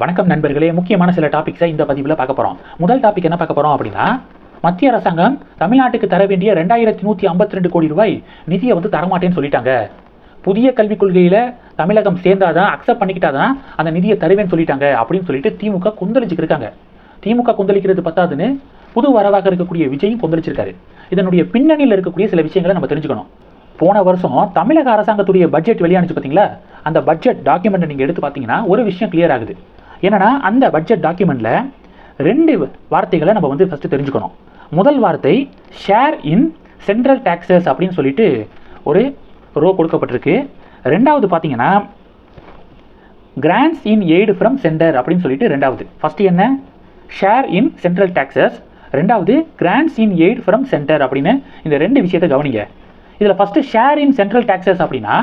வணக்கம் நண்பர்களே. முக்கியமான சில டாபிக்ஸை இந்த பதிவில் பார்க்க போகிறோம் முதல் டாபிக் என்ன பார்க்க போகிறோம் அப்படின்னா மத்திய அரசாங்கம் தமிழ்நாட்டுக்கு தர வேண்டிய ரெண்டாயிரத்தி நூற்றி ஐம்பத்தி ரெண்டு கோடி ரூபாய் நிதியை வந்து தரமாட்டேன்னு சொல்லிட்டாங்க. புதிய கல்விக் கொள்கையில் தமிழகம் சேர்ந்தாதான் அக்செப்ட் பண்ணிக்கிட்டாதான் அந்த நிதியை தருவேன்னு சொல்லிட்டாங்க அப்படின்னு சொல்லிட்டு திமுக கொந்தளிச்சுக்கு இருக்காங்க. திமுக கொந்தளிக்கிறது பத்தாதுன்னு புது வரவாக இருக்கக்கூடிய விஜயும் கொந்தளிச்சிருக்காரு. இதனுடைய பின்னணியில் இருக்கக்கூடிய சில விஷயங்களை நம்ம தெரிஞ்சுக்கணும். போன வருஷம் தமிழக அரசாங்கத்துடைய பட்ஜெட் வெளியானுச்சு பார்த்தீங்களா அந்த பட்ஜெட் டாக்குமெண்ட்டை நீங்கள் எடுத்து பார்த்தீங்கன்னா ஒரு விஷயம் கிளியர் ஆகுது. என்னன்னா அந்த பட்ஜெட் டாக்குமெண்ட்டில் ரெண்டு வார்த்தைகளை நம்ம வந்து ஃபஸ்ட்டு தெரிஞ்சுக்கணும். முதல் வார்த்தை ஷேர் இன் சென்ட்ரல் டேக்ஸஸ் அப்படின்னு சொல்லிட்டு ஒரு ரோ கொடுக்கப்பட்டிருக்கு. ரெண்டாவது பார்த்தீங்கன்னா grants in aid from centre அப்படின்னு சொல்லிட்டு ரெண்டாவது. ஃபஸ்ட்டு என்ன? ஷேர் இன் சென்ட்ரல் டேக்ஸஸ் ரெண்டாவது grants in aid from centre அப்படின்னு இந்த ரெண்டு விஷயத்தை கவனிங்க. இதில் first share in central taxes அப்படின்னா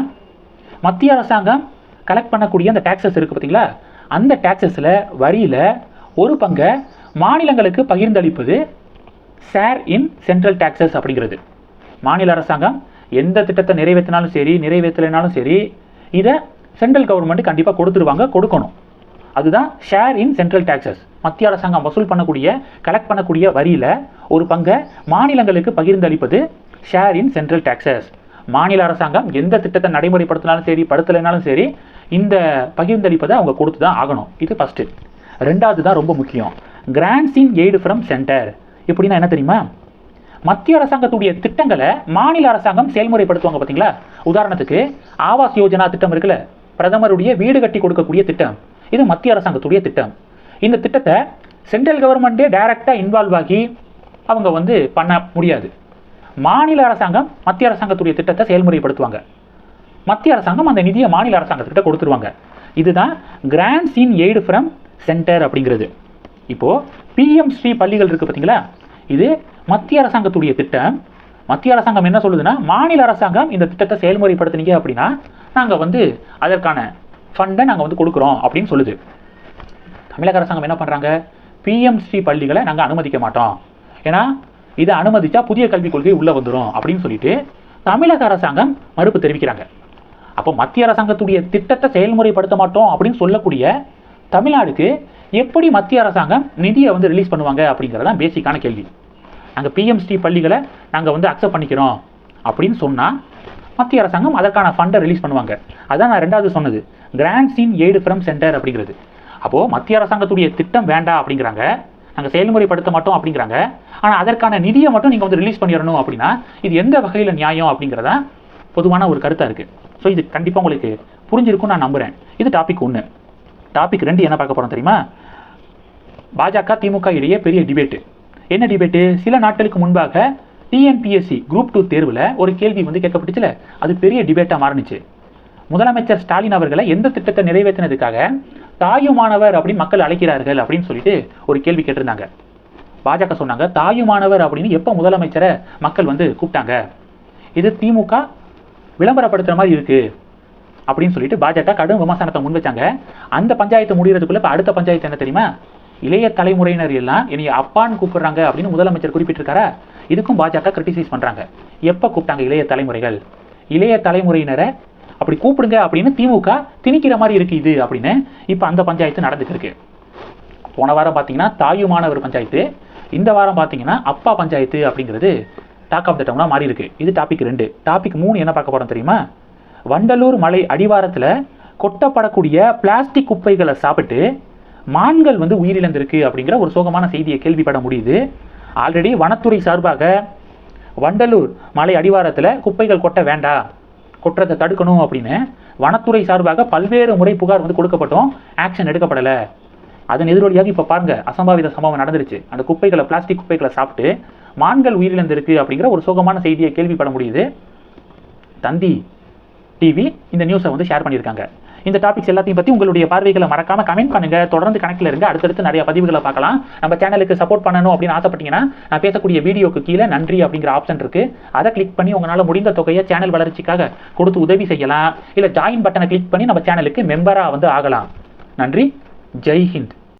மத்திய அரசாங்கம் கலெக்ட் பண்ணக்கூடிய அந்த டேக்ஸஸ் இருக்குது பார்த்தீங்களா? அந்த டேக்ஸஸில் வரியில் ஒரு பங்கை மாநிலங்களுக்கு பகிர்ந்தளிப்பது ஷேர் இன் சென்ட்ரல் டேக்ஸஸ் அப்படிங்கிறது. மாநில அரசாங்கம் எந்த திட்டத்தை நிறைவேற்றினாலும் சரி நிறைவேற்றலைனாலும் சரி இதை சென்ட்ரல் கவர்மெண்ட் கண்டிப்பாக கொடுத்துருவாங்க கொடுக்கணும். அதுதான் ஷேர் இன் சென்ட்ரல் டேக்ஸஸ் மத்திய அரசாங்கம் வசூல் பண்ணக்கூடிய கலெக்ட் பண்ணக்கூடிய வரியில் ஒரு பங்கை மாநிலங்களுக்கு பகிர்ந்தளிப்பது ஷேர் இன் சென்ட்ரல் டேக்ஸஸ் மாநில அரசாங்கம் எந்த திட்டத்தை நடைமுறைப்படுத்தினாலும் சரி படுத்தலைனாலும் சரி இந்த பகிர்ந்தளிப்பதை அவங்க கொடுத்து தான் ஆகணும். இது ஃபஸ்ட்டு ரெண்டாவது தான் ரொம்ப முக்கியம். Grants in aid from centre எப்படின்னா என்ன தெரியுமா? மத்திய அரசாங்கத்துடைய திட்டங்களை மாநில அரசாங்கம் செயல்முறைப்படுத்துவாங்க பார்த்தீங்களா உதாரணத்துக்கு ஆவாஸ் யோஜனா திட்டம் இருக்குல்ல? பிரதமருடைய வீடு கட்டி கொடுக்கக்கூடிய திட்டம். இது மத்திய அரசாங்கத்துடைய திட்டம். இந்த திட்டத்தை சென்ட்ரல் கவர்மெண்ட்டே டைரெக்டாக இன்வால்வ் ஆகி அவங்க வந்து பண்ண முடியாது. மாநில அரசாங்கம் மத்திய அரசாங்கத்துடைய திட்டத்தை செயல்முறைப்படுத்துவாங்க. மத்திய அரசாங்கம் அந்த நிதியை மாநில அரசாங்கத்துக்கிட்ட கொடுத்துருவாங்க. இதுதான் grants in aid from centre அப்படிங்கிறது. இப்போது பிஎம் ஸ்ரீ பள்ளிகள் இருக்குது பார்த்தீங்களா இது மத்திய அரசாங்கத்துடைய திட்டம். மத்திய அரசாங்கம் என்ன சொல்லுதுன்னா மாநில அரசாங்கம் இந்த திட்டத்தை செயல்முறைப்படுத்துனீங்க அப்படின்னா நாங்கள் வந்து அதற்கான ஃபண்டை நாங்கள் வந்து கொடுக்குறோம் அப்படின்னு சொல்லுது. தமிழக அரசாங்கம் என்ன பண்ணுறாங்க பிஎம்ஸ்ரீ பள்ளிகளை நாங்கள் அனுமதிக்க மாட்டோம். ஏன்னா இதை அனுமதித்தா புதிய கல்விக் கொள்கை உள்ளே வந்துடும் அப்படின்னு சொல்லிட்டு தமிழக அரசாங்கம் மறுப்பு தெரிவிக்கிறாங்க. அப்போ மத்திய அரசாங்கத்துடைய திட்டத்தை செயல்முறைப்படுத்த மாட்டோம் அப்படின்னு சொல்லக்கூடிய தமிழ்நாடுக்கு எப்படி மத்திய அரசாங்கம் நிதியை வந்து ரிலீஸ் பண்ணுவாங்க அப்படிங்கிறது தான் பேசிக்கான கேள்வி. நாங்கள் பிஎம்ஸ்டி பள்ளிகளை நாங்கள் வந்து அக்செப்ட் பண்ணிக்கிறோம் அப்படின்னு சொன்னால் மத்திய அரசாங்கம் அதற்கான ஃபண்டை ரிலீஸ் பண்ணுவாங்க. அதான் நான் ரெண்டாவது சொன்னது. Grants in aid from centre அப்படிங்கிறது. அப்போது மத்திய அரசாங்கத்துடைய திட்டம் வேண்டாம் அப்படிங்கிறாங்க. நாங்கள் செயல்முறைப்படுத்த மாட்டோம் அப்படிங்கிறாங்க. ஆனால் அதற்கான நிதியை மட்டும் நீங்கள் வந்து ரிலீஸ் பண்ணிடணும் அப்படின்னா இது எந்த வகையில் நியாயம் அப்படிங்கிறதா பொதுவான ஒரு கருத்தாக இருக்குது ஸோ இது கண்டிப்பாக உங்களுக்கு புரிஞ்சிருக்கும் நான் நம்புகிறேன் இது டாபிக் ஒன்று டாபிக் ரெண்டு என்ன பார்க்க போகிறோம் தெரியுமா? பாஜக திமுக இடையே பெரிய டிபேட்டு என்ன டிபேட்டு சில நாட்களுக்கு முன்பாக டிஎன்பிஎஸ்சி குரூப் டூ தேர்வில் ஒரு கேள்வி வந்து கேட்கப்பட்டுச்சுல. அது பெரிய டிபேட்டாக மாறுனுச்சு. முதலமைச்சர் ஸ்டாலின் அவர்களை எந்த திட்டத்தை நிறைவேற்றினதுக்காக தாயுமானவர் அப்படின்னு மக்கள் அழைக்கிறார்கள் அப்படின்னு சொல்லிட்டு ஒரு கேள்வி கேட்டிருந்தாங்க. பாஜக சொன்னாங்க தாயுமானவர் அப்படின்னு எப்போ முதலமைச்சரை மக்கள் வந்து கூப்பிட்டாங்க? இது திமுக விளம்பரப்படுத்துகிற மாதிரி இருக்குது அப்படின்னு சொல்லிட்டு பாஜக கடும் விமர்சனத்தை முன் வச்சாங்க. அந்த பஞ்சாயத்து முடிகிறதுக்குள்ள இப்போ அடுத்த பஞ்சாயத்து என்ன தெரியுமா? இளைய தலைமுறையினர் எல்லாம் என்னை அப்பான்னு கூப்பிடுறாங்க அப்படின்னு முதலமைச்சர் குறிப்பிட்டிருக்காரா? இதுக்கும் பாஜக கிரிட்டிசைஸ் பண்ணுறாங்க எப்போ கூப்பிட்டாங்க இளைய தலைமுறைகள்? இளைய தலைமுறையினரை அப்படி கூப்பிடுங்க அப்படின்னு திமுக திணிக்கிற மாதிரி இருக்குது இது அப்படின்னு இப்போ அந்த பஞ்சாயத்து நடந்துகிட்டு இருக்கு. போன வாரம் பார்த்தீங்கன்னா தாயுமானவர் பஞ்சாயத்து இந்த வாரம் பார்த்தீங்கன்னா அப்பா பஞ்சாயத்து அப்படிங்கிறது டாக் ஆஃப் த டவுனாக மாறி இருக்கு. இது டாபிக் ரெண்டு. டாபிக் மூணு என்ன பார்க்க போகிறோம் தெரியுமா? வண்டலூர் மலை அடிவாரத்தில் கொட்டப்படக்கூடிய பிளாஸ்டிக் குப்பைகளை சாப்பிட்டு மான்கள் வந்து உயிரிழந்திருக்கு அப்படிங்கிற ஒரு சோகமான செய்தியை கேள்விப்பட முடியுது. ஆல்ரெடி வனத்துறை சார்பாக வண்டலூர் மலை அடிவாரத்தில் குப்பைகள் கொட்ட வேண்டாம். கொட்டுறதை தடுக்கணும் அப்படின்னு வனத்துறை சார்பாக பல்வேறு முறை புகார் வந்து கொடுக்கப்பட்டோம். ஆக்ஷன் எடுக்கப்படலை. அதன் எதிரொலியாக இப்போ பாருங்க அசம்பாவித சம்பவம் நடந்துருச்சு. அந்த குப்பைகளை பிளாஸ்டிக் குப்பைகளை சாப்பிட்டு மான்கள் உயிரிழந்திருக்கு அப்படிங்கிற ஒரு சோகமான செய்தியை கேள்விப்பட முடியுது. தந்தி டிவி இந்த நியூஸை வந்து ஷேர் பண்ணியிருக்காங்க. இந்த டாபிக்ஸ் எல்லாத்தையும் பற்றி உங்களுடைய பார்வைகளை மறக்காம கமெண்ட் பண்ணுங்க. தொடர்ந்து கணக்கில் இருங்க. அடுத்தடுத்து நிறைய பதிவுகளை பார்க்கலாம். நம்ம சேனலுக்கு சப்போர்ட் பண்ணணும் அப்படின்னு ஆசைப்பட்டீங்கன்னா நான் பேசக்கூடிய வீடியோக்கு கீழே நன்றி அப்படிங்கிற ஆப்ஷன் இருக்கு. அதை கிளிக் பண்ணி உங்களால் முடிந்த தொகையை சேனல் வளர்ச்சிக்காக கொடுத்து உதவி செய்யலாம். இல்லை ஜாயின் பட்டனை கிளிக் பண்ணி நம்ம சேனலுக்கு மெம்பராக வந்து ஆகலாம். நன்றி. ஜெய் ஹிந்த்.